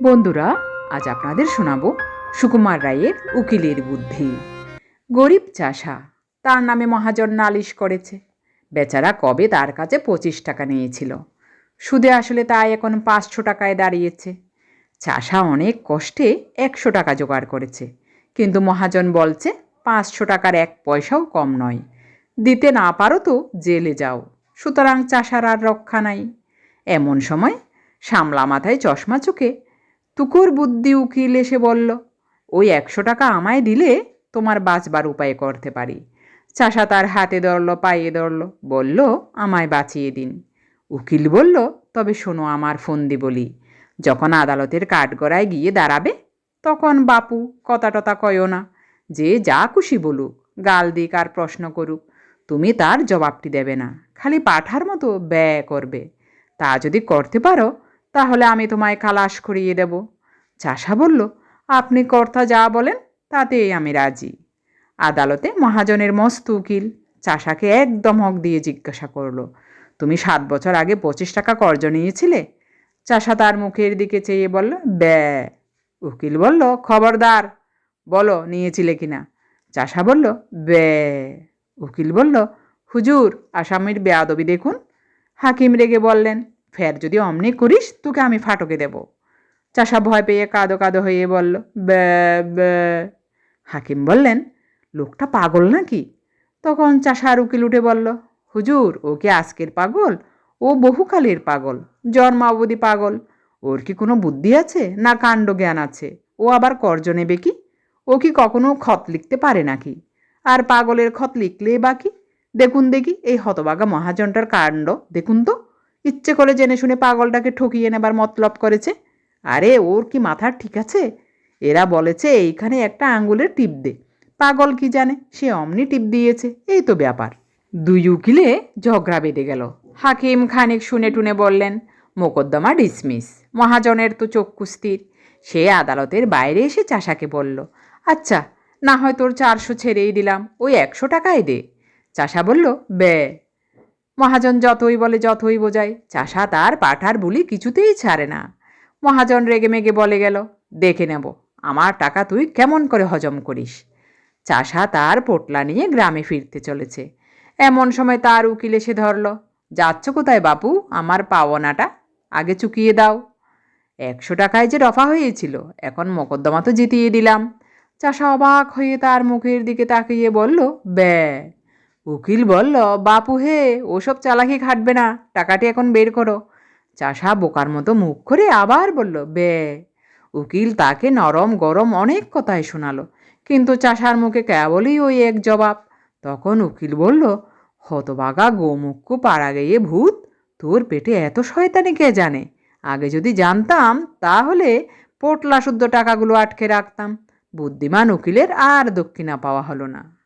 বন্ধুরা, আজ আপনাদের শোনাবো সুকুমার রায়ের উকিলের বুদ্ধি। গরিব চাষা, তার নামে মহাজন নালিশ করেছে। বেচারা কবে তার কাছে পঁচিশ টাকা নিয়েছিল? সুদে আসলে তাই এখন পাঁচশো টাকায় দাঁড়িয়েছে। চাষা অনেক কষ্টে একশো টাকা জোগাড় করেছে। কিন্তু মহাজন বলছে, পাঁচশো টাকার এক পয়সাও কম নয়। দিতে না পারো তো জেলে যাও, সুতরাং চাষার আর রক্ষা নাই। এমন সময় সামলা মাথায় চশমা চোখে তুকুর বুদ্ধি উকিল এসে বলল, ওই একশো টাকা আমায় দিলে তোমার বাঁচবার উপায় করতে পারি। চাষা তার হাতে ধরল, পায়ে ধরল, বলল, আমায় বাঁচিয়ে দিন। উকিল বলল, তবে শোনো আমার ফন্দি বলি, যখন আদালতের কাঠগড়ায় গিয়ে দাঁড়াবে, তখন বাপু কথা টথা কয়ও না, যে যা খুশি বলুক, গাল দিক আর প্রশ্ন করুক, তুমি তার জবাবটি দেবে না, খালি পাঠার মতো ব্যয় করবে। তা যদি করতে পারো তাহলে আমি তোমায় খালাস করিয়ে দেব। চাষা বলল, আপনি কর্তা যা বলেন, তাতেই আমি রাজি। আদালতে মহাজনের মস্ত উকিল চাষাকে একদম হক দিয়ে জিজ্ঞাসা করল, তুমি সাত বছর আগে পঁচিশ টাকা কর্জ নিয়েছিলে? চাষা তার মুখের দিকে চেয়ে বলল, ব্যা উকিল বলল, খবরদার, বলো নিয়েছিলে কিনা? চাষা বলল বে উকিল বলল, হুজুর, আসামির বেয়াদবি দেখুন। হাকিম রেগে বললেন ফের যদি অমনি করিস, তোকে আমি ফাটকে দেব। চাষা ভয় পেয়ে কাঁদো কাঁদো হয়ে বলল হাকিম বললেন, লোকটা পাগল নাকি? তখন চাষার উকিল উঠে বলল, হুজুর, ও কি আজকের পাগল? ও বহুকালের পাগল জন্মাবধি পাগল। ওর কি কোনো বুদ্ধি আছে না কাণ্ড জ্ঞান আছে? ও আবার কর্জ নেবে কি? ও কি কখনো খত লিখতে পারে নাকি? আর পাগলের খত লিখলে বাকি দেখুন দেখি, এই হতবাগা মহাজনটার কাণ্ড, দেখুন তো। ইচ্ছে করে জেনে শুনে পাগলটাকে ঠকিয়ে নেবার মতলব করেছে। আরে, ওর কি মাথা ঠিক আছে? এরা বলেছে, এইখানে একটা আঙ্গুলের টিপ দে। পাগল কি জানে? সে অমনি টিপ দিয়েছে। এই তো ব্যাপার। দুই উকিলে ঝগড়া বেঁধে গেল। হাকিম খানিক শুনে টুনে বললেন, মোকদ্দমা ডিসমিস। মহাজনের তো চক্ষু স্থির সে আদালতের বাইরে এসে চাষাকে বলল আচ্ছা না হয় তোর চারশো ছেড়েই দিলাম, ওই একশো টাকাই দে। চাষা বলল, বে মহাজন যতই বলে, যতই বোঝায়, চাষা তার পাঠার বুলি কিছুতেই ছাড়ে না। মহাজন রেগে মেগে বলে গেল, দেখে নেব, আমার টাকা তুই কেমন করে হজম করিস? চাষা তার পোটলা নিয়ে গ্রামে ফিরতে চলেছে। এমন সময় তার উকিল এসে ধরল, যাচ্ছ কোথায় বাপু? আমার পাওনাটা আগে চুকিয়ে দাও। একশো টাকায় যে রফা হয়েছিল, এখন মোকদ্দমা তো জিতিয়ে দিলাম। চাষা অবাক হয়ে তার মুখের দিকে তাকিয়ে বলল ব্যা উকিল বলল, বাপু হে, ওসব চালাকি খাটবে না, টাকাটি এখন বের করো। চাষা বোকার মতো মুখ করে আবার বলল, বে। উকিল তাকে নরম গরম অনেক কথাই শোনালো, কিন্তু চাষার মুখে কেবলই ওই এক জবাব। তখন উকিল বলল, হতবাগা গোমুখ্য পাড়া গিয়ে ভূত, তোর পেটে এত শয়তানি কে জানে? আগে যদি জানতাম, তাহলে পোটলা শুদ্ধ টাকাগুলো আটকে রাখতাম। বুদ্ধিমান উকিলের আর দক্ষিণা পাওয়া হলো না।